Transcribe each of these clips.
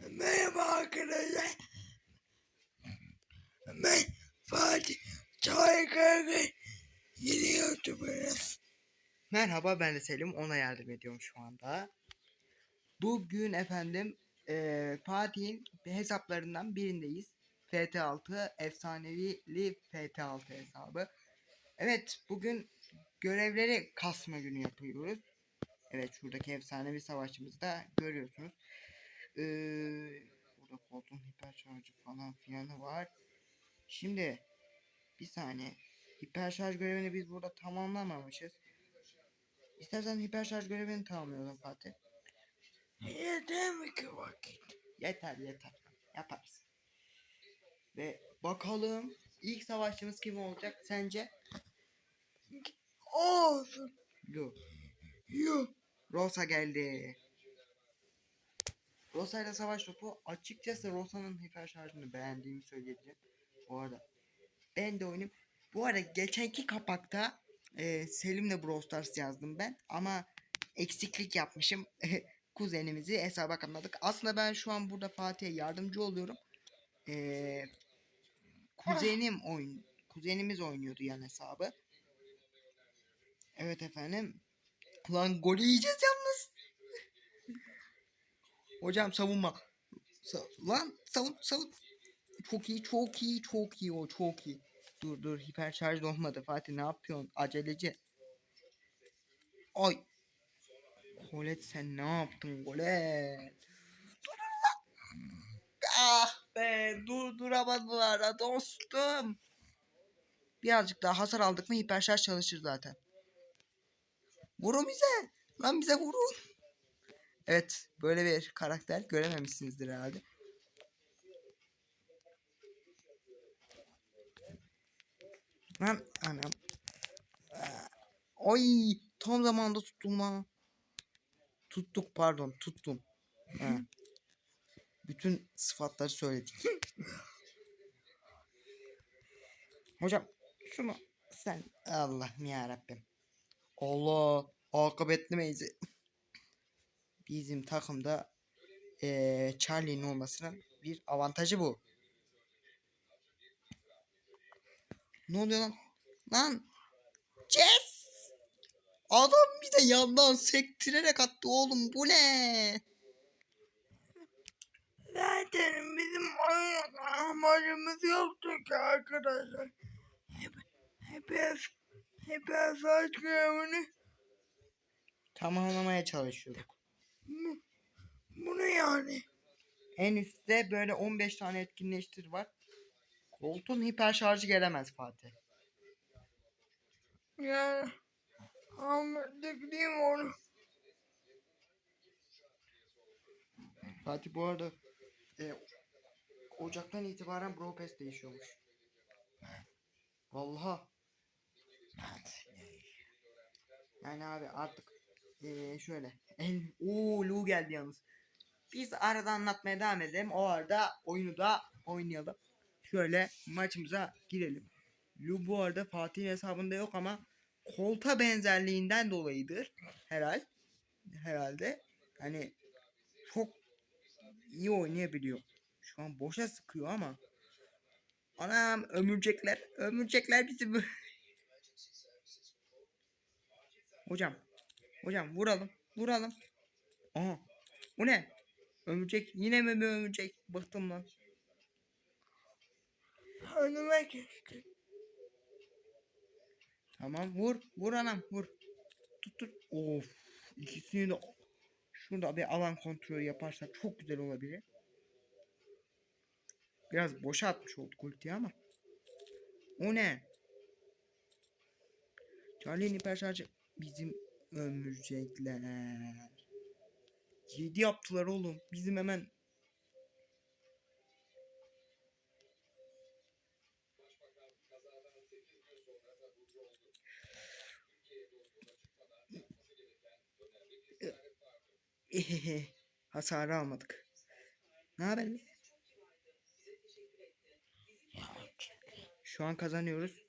Merhaba arkadaşlar. Ben Fatih Çaykırgı. Yeni YouTuber'ız. Merhaba ben de Selim ona yardım ediyorum şu anda. Bugün efendim eee Fatih'in hesaplarından birindeyiz. FT6 efsanevili FT6 hesabı. Evet bugün görevleri kasma günü yapıyoruz. Evet şuradaki efsanevi savaşçımızı da görüyorsunuz. Eee burada koltuğun hiper şarjı falan filanı var. Şimdi bir saniye. Hiper şarj görevini biz burada tamamlamamışız. İstersen hiper şarj görevini tamamlayalım Fatih. Yeter mi ki vakit? Yeter yeter. Yaparız. Ve bakalım ilk savaşçımız kim olacak sence? Olsun. Yo. Yok. Rosa geldi. Rosa ile savaş topu. Açıkçası Rosa'nın hiper şarjını beğendiğimi söyleyebilirim. Bu arada ben de oyunum. Bu arada geçenki kapakta e, Selim'le Brawl Stars yazdım ben. Ama eksiklik yapmışım. Kuzenimizi hesaba katmadık. Aslında ben şu an burada Fatih'e yardımcı oluyorum. E, kuzenim oyun kuzenimiz oynuyordu yan hesabı. Evet efendim. Lan golü yiyeceğiz yalnız. Hocam savunma. Sa- lan savun savun. Çok iyi çok iyi çok iyi o çok iyi. Dur dur hiper şarj olmadı Fatih ne yapıyorsun aceleci. Ay. Golet sen ne yaptın Golet? Dur lan. Ah be durduramadılar ha dostum. Birazcık daha hasar aldık mı hiper şarj çalışır zaten. Vurun bize. Lan bize vurun. Evet böyle bir karakter görememişsinizdir herhalde. Lan anam. Aa, Oy tam zamanda tuttum lan. Tuttuk pardon tuttum. Ha. Bütün sıfatları söyledik. Hocam şunu sen Allah'ım ya Rabbim. Allah akıbetli meyze. Bizim takımda eee Charlie'nin olmasının bir avantajı bu. Ne oluyor lan? Lan! Jess! Adam bir de yandan sektirerek attı oğlum bu ne? Zaten bizim oyun amacımız yoktu ki arkadaşlar. Hep, hep, hep, hep saç görevini Tamamlamaya çalışıyorduk. Bu, bunu yani. En üstte böyle 15 tane etkinleştir var. Koltuğun hiper şarjı gelemez Fatih. Yani anladık değil mi onu? Fatih bu arada e, Ocak'tan itibaren Bro Pass değişiyormuş. Vallahi. Yani abi artık e, şöyle. Oo Lu geldi yalnız. Biz arada anlatmaya devam edelim. O arada oyunu da oynayalım. Şöyle maçımıza girelim. Lu bu arada Fatih'in hesabında yok ama kolta benzerliğinden dolayıdır. Herhal. Herhalde. Hani çok iyi oynayabiliyor. Şu an boşa sıkıyor ama. Anam ömürcekler. Ömürcekler bizi. Hocam. Hocam vuralım. Vuralım. Aha. Bu ne? Ömürcek. Yine mi bir ömürcek? Bıktım lan. Önüme geçti. Tamam vur. Vur anam vur. Tut tut. Of. İkisini de şurada bir alan kontrolü yaparsak çok güzel olabilir. Biraz boşa atmış olduk ultiyi ama. O ne? Charlie'nin hiper şarjı bizim ömürcekler. 7 yaptılar oğlum. Bizim hemen hasarı almadık. Ne haber be? Şu an kazanıyoruz.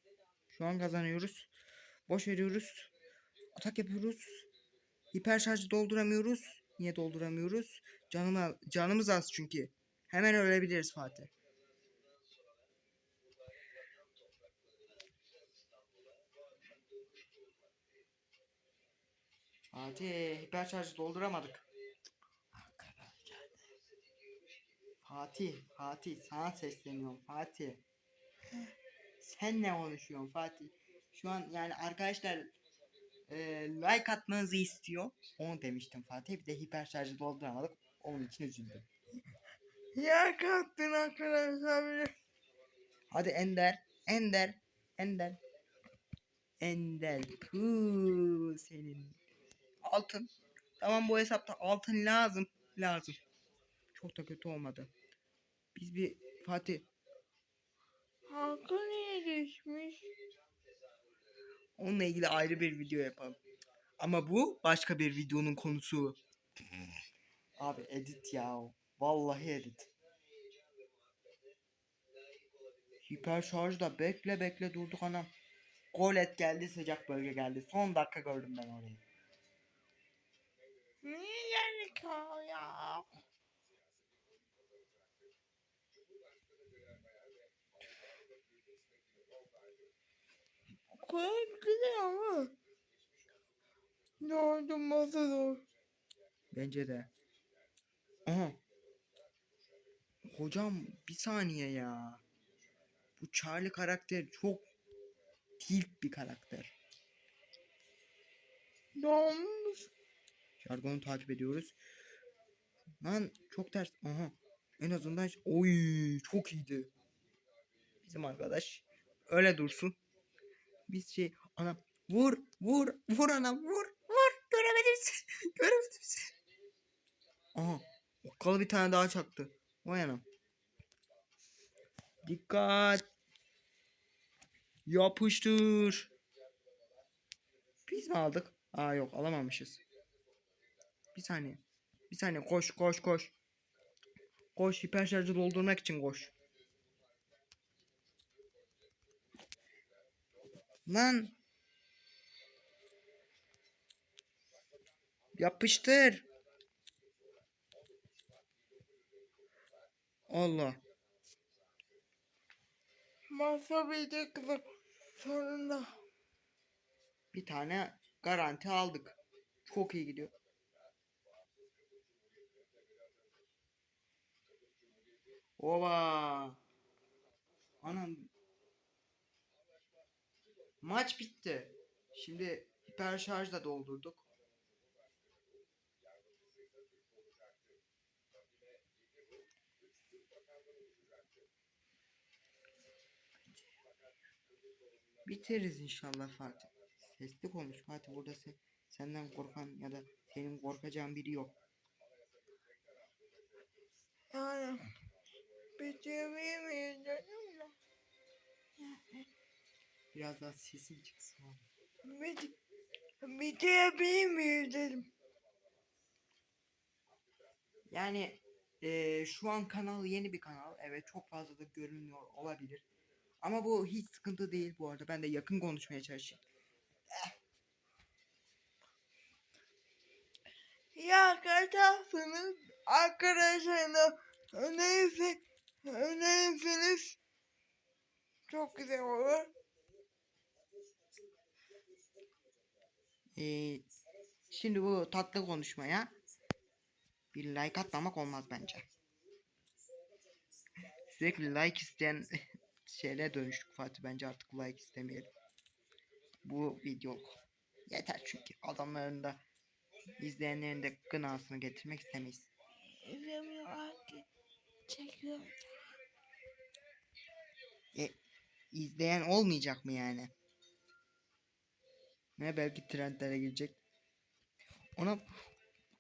Şu an kazanıyoruz. Boş veriyoruz. Atak yapıyoruz. Hiper şarjı dolduramıyoruz. Niye dolduramıyoruz? Canım, canımız az çünkü. Hemen ölebiliriz Fatih. Fatih hiper şarjı dolduramadık. Fatih, Fatih sana sesleniyorum Fatih. Sen ne konuşuyorsun Fatih? Şu an yani arkadaşlar e, like atmanızı istiyor. Onu demiştim Fatih. Bir de hiper şarjı dolduramadık. Onun için üzüldüm. Ya kattın arkadaşlar. Hadi Ender, Ender, Ender. Ender. Puu, senin. Altın. Tamam bu hesapta altın lazım. Lazım. Çok da kötü olmadı. Biz bir Fatih Hakkı niye düşmüş? Onunla ilgili ayrı bir video yapalım. Ama bu başka bir videonun konusu. Abi edit ya. Vallahi edit. Hiper şarjda bekle bekle durduk anam. Golet geldi sıcak bölge geldi. Son dakika gördüm ben orayı. Niye geldik ya? Gayet güzel ama. Dondurması zor. Bence de. Aha. Hocam bir saniye ya. Bu Charlie karakteri çok tilt bir karakter. Donmuş. Jargonu takip ediyoruz. Lan çok ters. Aha. En azından oy çok iyiydi. Bizim arkadaş öyle dursun. Biz şey ana vur vur vur ana vur vur göremedim seni göremedim seni. Aha okkalı bir tane daha çaktı. Vay anam. Dikkat. Yapıştır. Biz mi aldık? Aa yok alamamışız. Bir saniye. Bir saniye koş koş koş. Koş hiper şarjı doldurmak için koş. Lan. Yapıştır. Allah. Bir kızım. Sonunda. Bir tane garanti aldık. Çok iyi gidiyor. Oba. Anam. Maç bitti. Şimdi hiper şarj da doldurduk. Biteriz inşallah Fatih. Sesli konuş Fatih burada se- senden korkan ya da senin korkacağın biri yok. Yani. Bitirebilir miyiz dedim de. Biraz daha sesin çıksın oğlum. Bit bitirebilir miyiz dedim. Yani eee, şu an kanal yeni bir kanal. Evet çok fazla da görünüyor olabilir. Ama bu hiç sıkıntı değil bu arada. Ben de yakın konuşmaya çalışayım. Ya kaçarsınız arkadaşlarına önerirse önerirseniz çok güzel olur. Eee, şimdi bu tatlı konuşmaya bir like atmamak olmaz bence. Sürekli like isteyen şeyle dönüştük Fatih. Bence artık like istemeyelim. Bu video yeter çünkü adamların da izleyenlerin de gınasını getirmek istemeyiz. İzlemiyorlar ki. Çekiyor. E, izleyen olmayacak mı yani? Ne belki trendlere girecek. Ona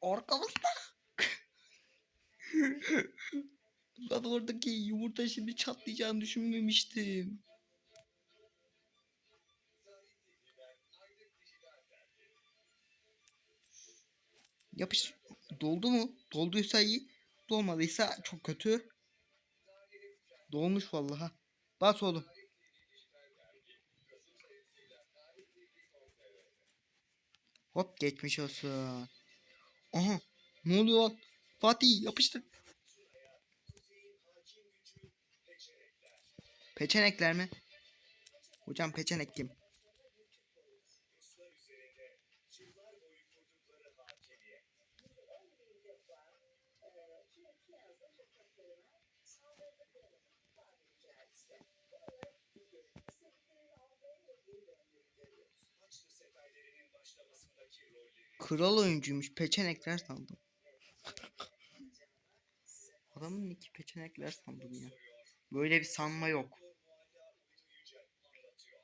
arkamızda. Lan oradaki yumurta şimdi çatlayacağını düşünmemiştim. Yapış. Doldu mu? Dolduysa iyi. Dolmadıysa çok kötü. Dolmuş vallahi. Bas oğlum. Hop geçmiş olsun. Aha ne oluyor? Fatih yapıştır. Peçenekler mi? Hocam peçenek kim? Kral oyuncuymuş. Peçenekler sandım. Adamın iki peçenekler sandım ya. Böyle bir sanma yok.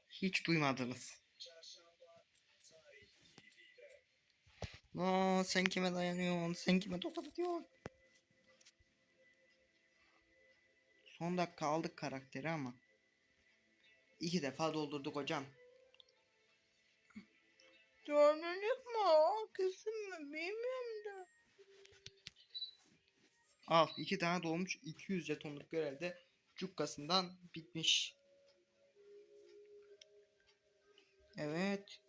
Hiç duymadınız. Aa, sen kime dayanıyorsun? Sen kime tokat atıyorsun? Son dakika aldık karakteri ama. İki defa doldurduk hocam. Dördüncük mü o? Kızım mı? Bilmiyorum da. Al iki tane dolmuş 200 jetonluk görevde cukkasından bitmiş. Evet.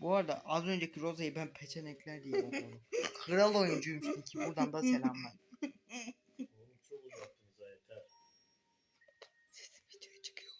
Bu arada az önceki Rosa'yı ben peçenekler diye okudum. Kral oyuncuymuş ki buradan da selamlar. Oğlum çok uzattınız ha yeter. Sesim videoya çıkıyor.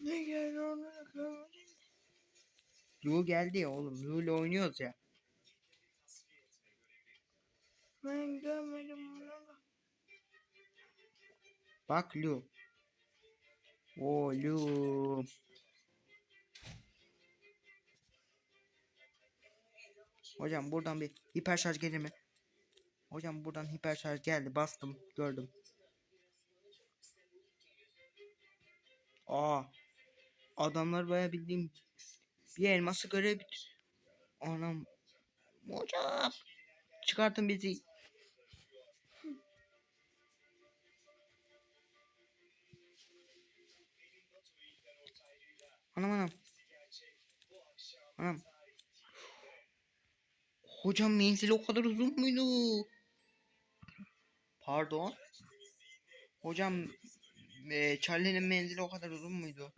Ne geldi onu da görmedim. Lu geldi ya oğlum. Lu ile oynuyoruz ya. Ben görmedim onu. Bak Lu. Oo Lu. Hocam buradan bir hiper şarj gelir mi? Hocam buradan hiper şarj geldi. Bastım. Gördüm. Aa. Adamlar baya bildiğim bir elması görev bit- Anam. Hocam. Çıkartın bizi. Anam anam. Anam. Hocam menzili o kadar uzun muydu? Pardon. Hocam eee Charlie'nin menzili o kadar uzun muydu?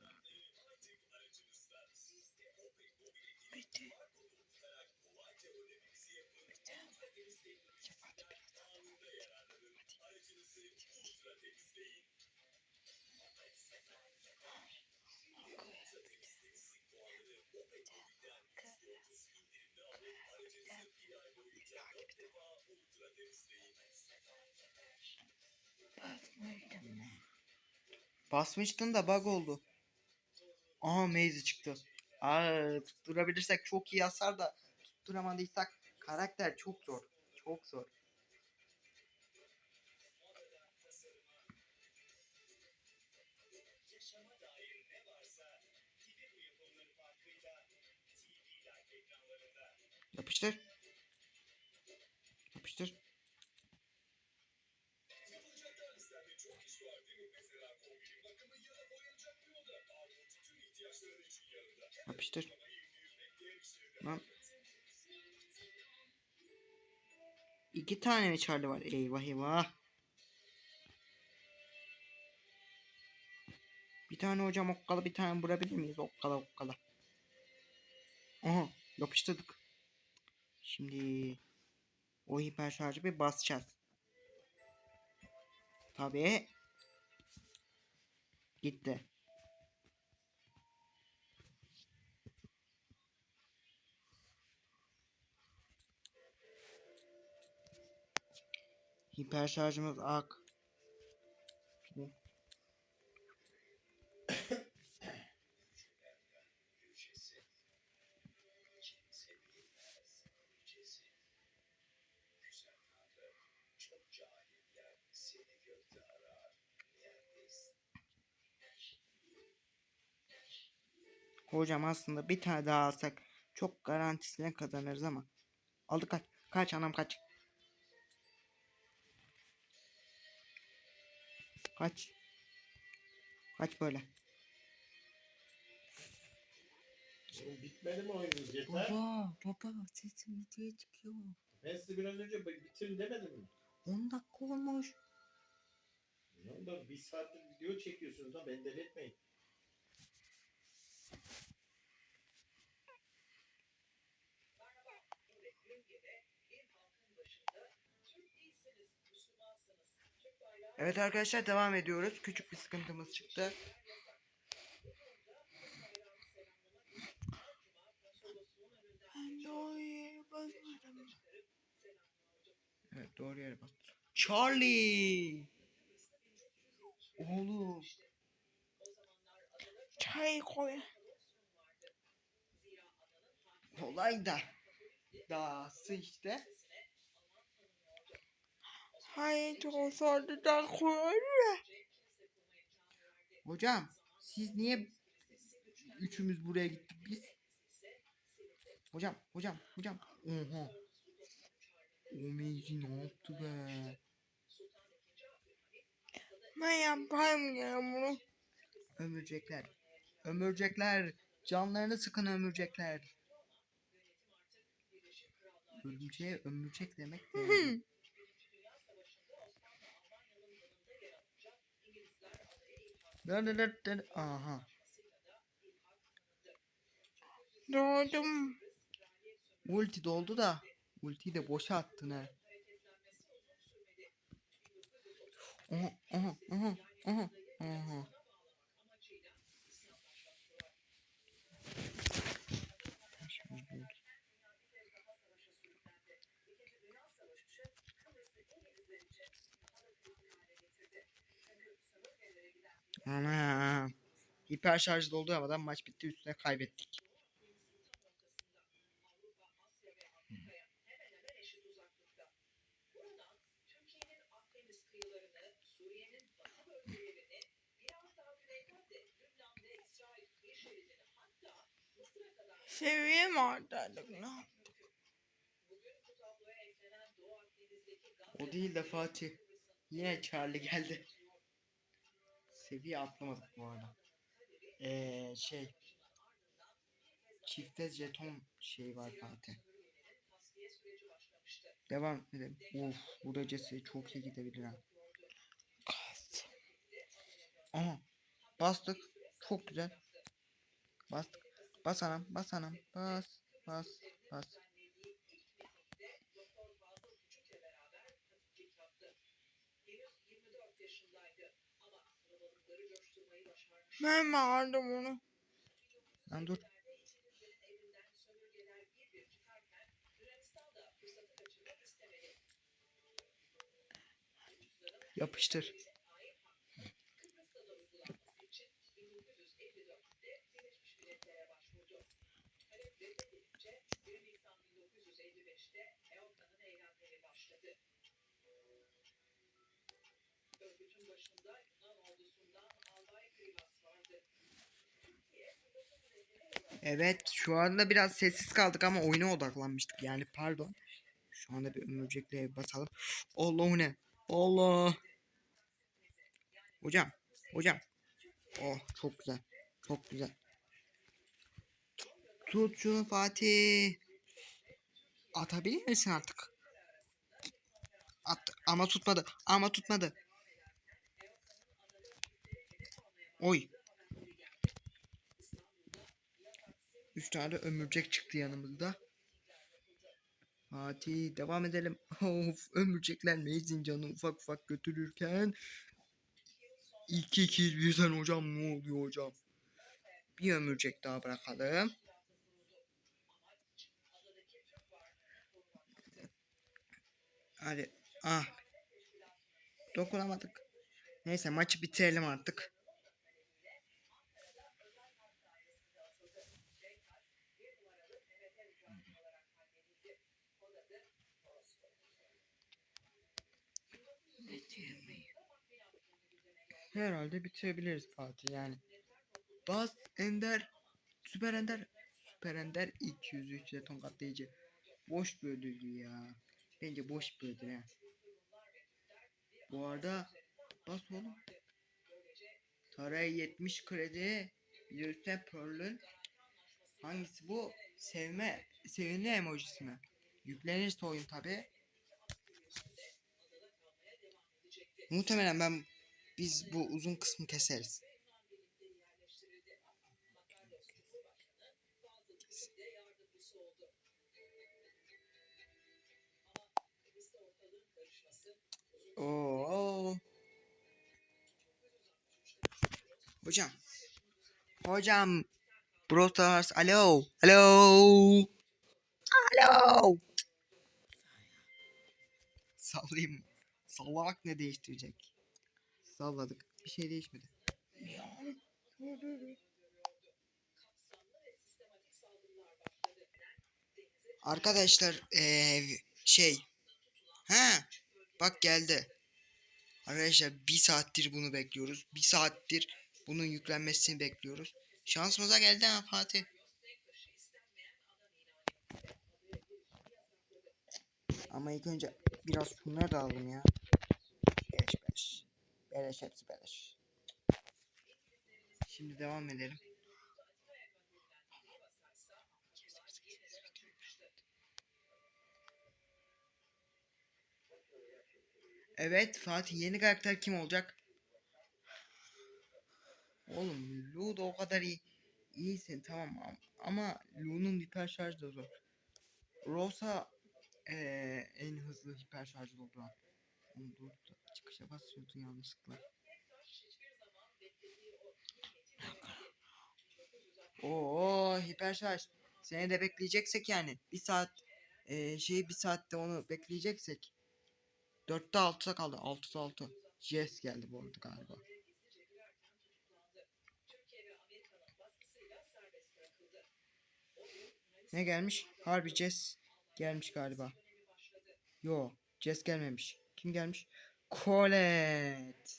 Basmıştın da bug oldu. Aha Maze çıktı. Aa, tutturabilirsek çok iyi hasar da tutturamadıysak karakter çok zor. Çok zor. Yapıştır. Yapıştır. Lan. İki tane mi Charlie var? Eyvah eyvah. Bir tane hocam okkala bir tane vurabilir miyiz? Okkala okkala. Aha yapıştırdık. Şimdi o hiper şarjı bir basacağız. Tabii. Gitti. Hiper şarjımız ak. Hocam aslında bir tane daha alsak çok garantisine kazanırız ama. Aldık kaç. Kaç anam kaç. Kaç. Kaç böyle. Oğlum bitmedi mi oyununuz yeter? Baba baba sesim videoya çıkıyor. Ben size biraz önce bi- bitirin demedim mi? 10 dakika olmuş. Ya da bir saattir video çekiyorsunuz da beni deli Evet arkadaşlar devam ediyoruz. Küçük bir sıkıntımız çıktı. Evet doğru yere bas. Charlie. Oğlum. Çay koy. Kolay da. Dahası işte. Hayır olsaydı da koyar. Hocam siz niye üçümüz buraya gittik biz? Hocam hocam hocam. Oha. O meyzi ne yaptı be? Ben yaparım ya bunu. Ömürcekler. Ömürcekler. Canlarını sıkın ömürcekler. Örümceğe ömürcek demek de. Aha. Doğdum. Ulti doldu da. Ultiyi de boşa attın aha aha aha aha. Şimdi böyle. Ana. Hiper şarj doldu havadan maç bitti üstüne kaybettik. Seviye mi artardık ne? O değil de Fatih. Yine Charlie geldi. Seviye atlamadık bu arada. Ee, şey. Çifte jeton şey var Fatih. Devam edelim. Of bu derecesi çok iyi gidebilir ha. Aha. Bastık. Çok güzel. Bastık. Bas anam. Bas anam. Bas. Bas. Bas. Ben mi aldım onu? Lan dur. Yapıştır. Evet şu anda biraz sessiz kaldık ama oyuna odaklanmıştık yani pardon. Şu anda bir ömürcekle basalım. Allah ne? Allah. Hocam. Hocam. Oh çok güzel. Çok güzel. Tut şunu Fatih. Atabilir misin artık? At ama tutmadı. Ama tutmadı. Oy. Üç tane ömürcek çıktı yanımızda. Fatih devam edelim. Of ömürcekler mezin canı ufak ufak götürürken. İki kill birden hocam ne oluyor hocam? Bir ömürcek daha bırakalım. Hadi. Ah. Dokunamadık. Neyse maçı bitirelim artık. Herhalde bitirebiliriz Fatih yani. Bas Ender. Süper Ender. Süper Ender 203 jeton katlayıcı. Boş bir ödüldü ya. Bence boş bir ödül ha. Bu arada bas oğlum. Taraya 70 kredi. Bir de üstüne Pearl'ün hangisi bu? Sevme, sevinme emojisi mi? Yüklenirse oyun tabi. Muhtemelen ben biz bu uzun kısmı keseriz. Oo. Hocam. Hocam. Brawl Stars. Alo. Alo. Alo. Sallayayım. Sallamak ne değiştirecek? Salladık. Bir şey değişmedi. Arkadaşlar eee şey ha bak geldi. Arkadaşlar bir saattir bunu bekliyoruz. Bir saattir bunun yüklenmesini bekliyoruz. Şansımıza geldi ha Fatih. Ama ilk önce biraz şunları da alalım ya. Beleş hepsi beleş. Şimdi devam edelim. Evet Fatih yeni karakter kim olacak? Oğlum Lu da o kadar iyi. iyisin tamam am- ama Lu'nun hiper şarjı da zor. Rosa eee, en hızlı hiper şarjı oldu. ha. Oğlum dur da çıkışa basıyordun yanlışlıkla. Oo hiper şarj. Seni de bekleyeceksek yani bir saat eee şey bir saatte onu bekleyeceksek 4'te 6'da kaldı. 6'da 6. Jess geldi bu arada galiba. Ne gelmiş? Harbi Jess gelmiş galiba. Yo, Jess gelmemiş. Kim gelmiş? Colette.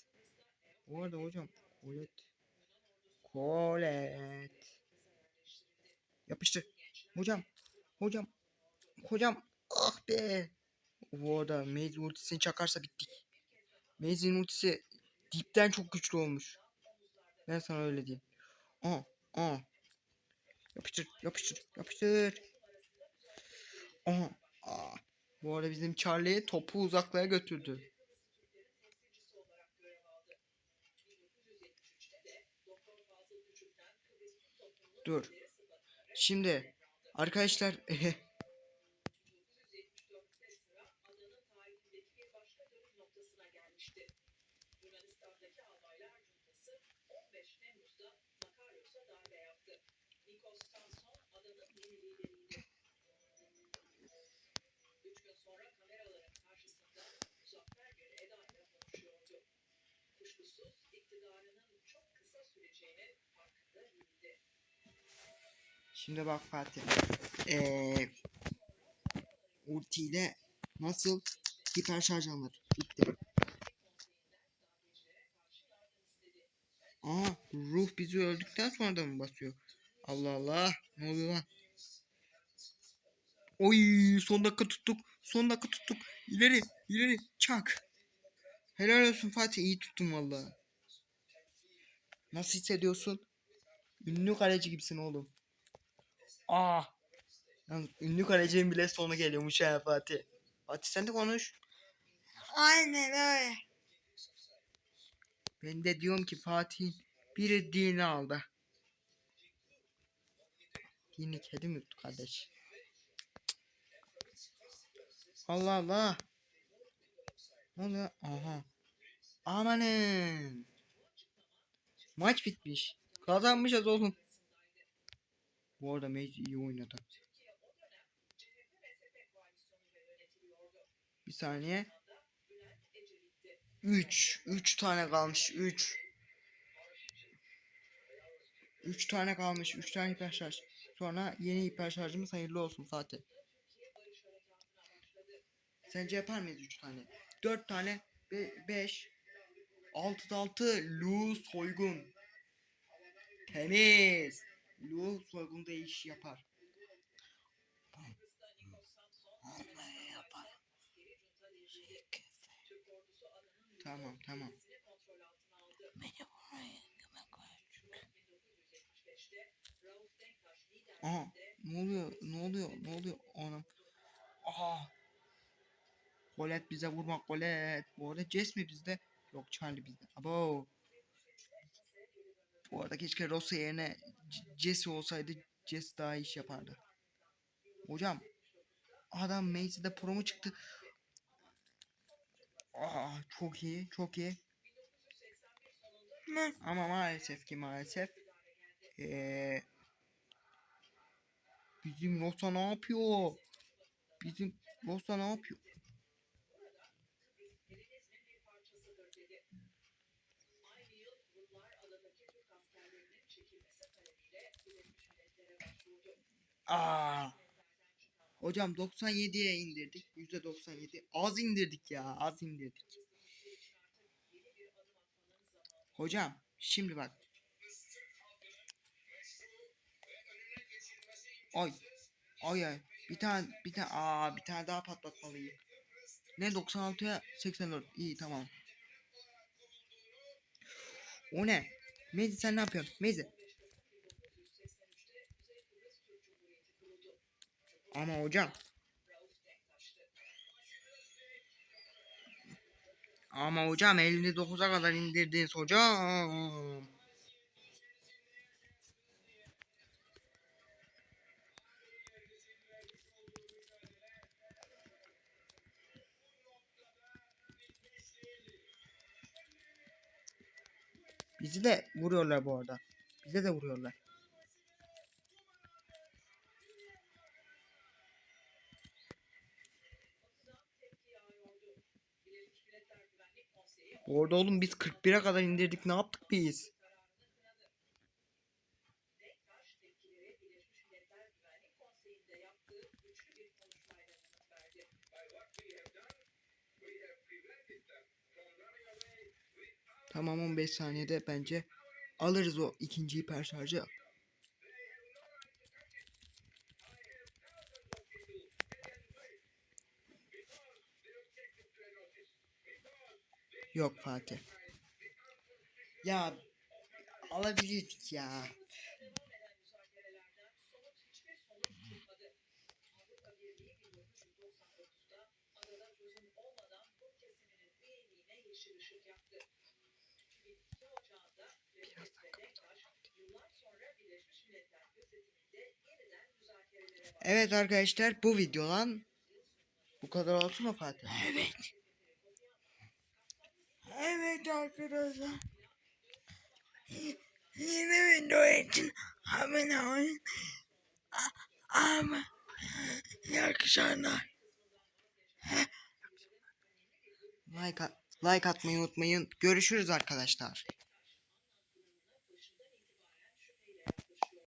Bu arada hocam Colette. Colette. Yapıştır. Hocam. Hocam. Hocam. Ah be. Bu arada Maze ultisini çakarsa bittik. Maze'in ultisi dipten çok güçlü olmuş. Ben sana öyle diyeyim. Aa, aa. Yapıştır, yapıştır, yapıştır. Aha, aa. Bu arada bizim Charlie topu uzaklara götürdü. Dur. Şimdi arkadaşlar Şimdi bak Fatih. Ee, ultiyle nasıl hiper şarj alınır? Bitti. Aa ruh bizi öldükten sonra da mı basıyor? Allah Allah. Ne oluyor lan? Oy son dakika tuttuk. Son dakika tuttuk. İleri ileri çak. Helal olsun Fatih iyi tuttun valla. Nasıl hissediyorsun? Ünlü kaleci gibisin oğlum. Aa. Yalnız ünlü kalecinin bile sonu geliyormuş ha Fatih. Fatih sen de konuş. Aynen öyle. Ben de diyorum ki Fatih'in biri dini aldı. Dini kedi mi yuttu kardeş? Allah Allah. Ne oluyor? Aha. Amanın. Maç bitmiş. Kazanmışız oğlum. Bu arada Mace iyi oynadı. Bir saniye. 3. 3 tane kalmış. 3. 3 tane kalmış. 3 tane hiper şarj. Sonra yeni hiper şarjımız hayırlı olsun Fatih. Sence yapar mıyız 3 tane? 4 tane 5 6 6 Lu soygun. Temiz. Lu soygunda iş yapar. Tamam tamam. Aha ne oluyor ne oluyor ne oluyor anam. Aha. Colette bize vurma Colette. Bu arada Jess mi bizde? Yok Charlie bizde. Abo. Bu arada keşke Rosa yerine Jesse olsaydı Jess daha iyi iş yapardı. Hocam adam Macy'de promo çıktı. Aa, çok iyi çok iyi. Ama maalesef ki maalesef eee bizim Rosa ne yapıyor? Bizim Rosa ne yapıyor? Aa. Hocam 97'ye indirdik. %97. Az indirdik ya. Az indirdik. Hocam şimdi bak. Ay. Ay ay. Bir tane bir tane aa bir tane daha patlatmalıyım. Ne 96'ya 84. İyi tamam. O ne? Mezi sen ne yapıyorsun? Mezi. Ama hocam. Ama hocam 59'a kadar indirdiniz hocam. Bizi de vuruyorlar bu arada. Bize de vuruyorlar. Bu arada oğlum biz 41'e kadar indirdik. Ne yaptık biz? Tamam 15 saniyede bence alırız o ikinci hiper şarjı. Yok Fatih. Ya alabilirdik ya. Evet arkadaşlar bu videodan bu kadar olsun mu Fatih? Evet. Evet arkadaşlar. Yeni video için abone olun. Ama iyi akşamlar. Like, like atmayı unutmayın. Görüşürüz arkadaşlar.